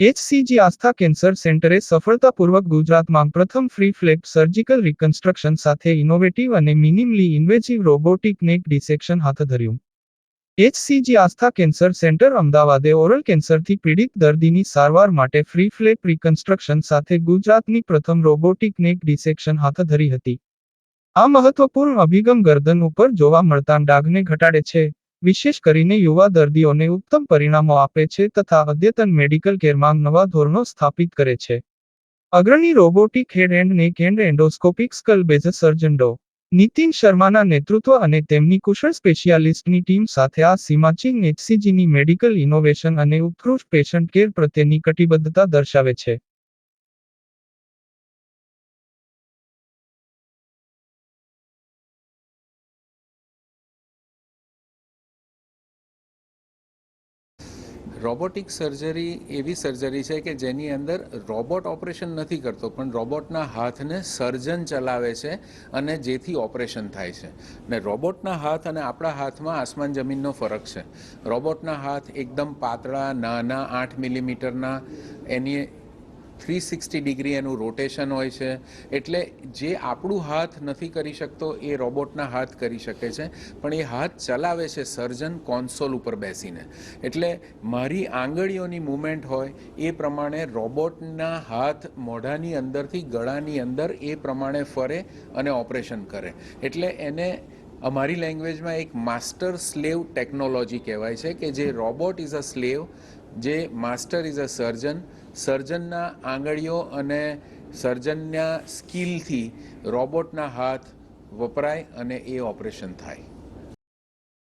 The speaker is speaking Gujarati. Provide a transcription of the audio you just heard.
એચસીજી આસ્થા કેન્સર સેન્ટરે સફળતાપૂર્વક ગુજરાતમાં પ્રથમ ફ્રી ફ્લેપ સર્જિકલ રિકન્સ્ટ્રક્શન સાથે ઇનોવેટિવ અને minimally invasive robotic neck dissection હાથ ધર્યું. એચસીજી આસ્થા કેન્સર સેન્ટર અમદાવાદે ઓરલ કેન્સરથી પીડિત દર્દીની સારવાર માટે ફ્રી ફ્લેપ રિકન્સ્ટ્રક્શન સાથે ગુજરાતની પ્રથમ રોબોટિક નેક ડિસેક્શન હાથ ધરી હતી. આ મહત્વપૂર્ણ અભિગમ ગરદન ઉપર જોવા મળતા ડાઘને ઘટાડે છે. વિશેષ કરીને યુવા દર્દીઓને ઉત્તમ પરિણામો આપે છે તથા અદ્યતન મેડિકલ કેરમાં નવા ધોરણો સ્થાપિત કરે છે. અગ્રણી robotic head and neck and endoscopic skull base surgeon Dr. Nitin શર્માના નેતૃત્વ અને તેમની કુશળ સ્પેશિયાલિસ્ટની ટીમ સાથે આ સીમાચિંગ એચસીજીની મેડિકલ ઇનોવેશન અને ઉત્કૃષ્ટ પેશન્ટ કેર પ્રત્યેની કટિબદ્ધતા દર્શાવે છે. રોબોટિક સર્જરી એવી સર્જરી છે કે જેની અંદર રોબોટ ઓપરેશન નથી કરતો, પણ રોબોટના હાથને સર્જન ચલાવે છે અને જેથી ઓપરેશન થાય છે. ને રોબોટના હાથ અને આપણા હાથમાં આસમાન જમીનનો ફરક છે. રોબોટના હાથ એકદમ પાતળા, નાના, આઠ મિલીમીટરના, એની થ્રી સિક્સટી ડિગ્રી એનું રોટેશન હોય છે. એટલે જે આપણું હાથ નથી કરી શકતો, એ રોબોટના હાથ કરી શકે છે. પણ એ હાથ ચલાવે છે સર્જન કોન્સોલ ઉપર બેસીને. એટલે મારી આંગળીઓની મુમેન્ટ હોય, એ પ્રમાણે રોબોટના હાથ મોઢાની અંદરથી ગળાની અંદર એ પ્રમાણે ફરે અને ઓપરેશન કરે. એટલે એને અમારી લેંગ્વેજમાં એક માસ્ટર સ્લેવ ટેકનોલોજી કહેવાય છે કે જે રોબોટ ઇઝ અ સ્લેવ જે માસ્ટર ઇઝ અ સર્જન સર્જનના આંગળીઓ અને સર્જનના સ્કિલથી રોબોટના હાથ વપરાય અને એ ઓપરેશન થાય.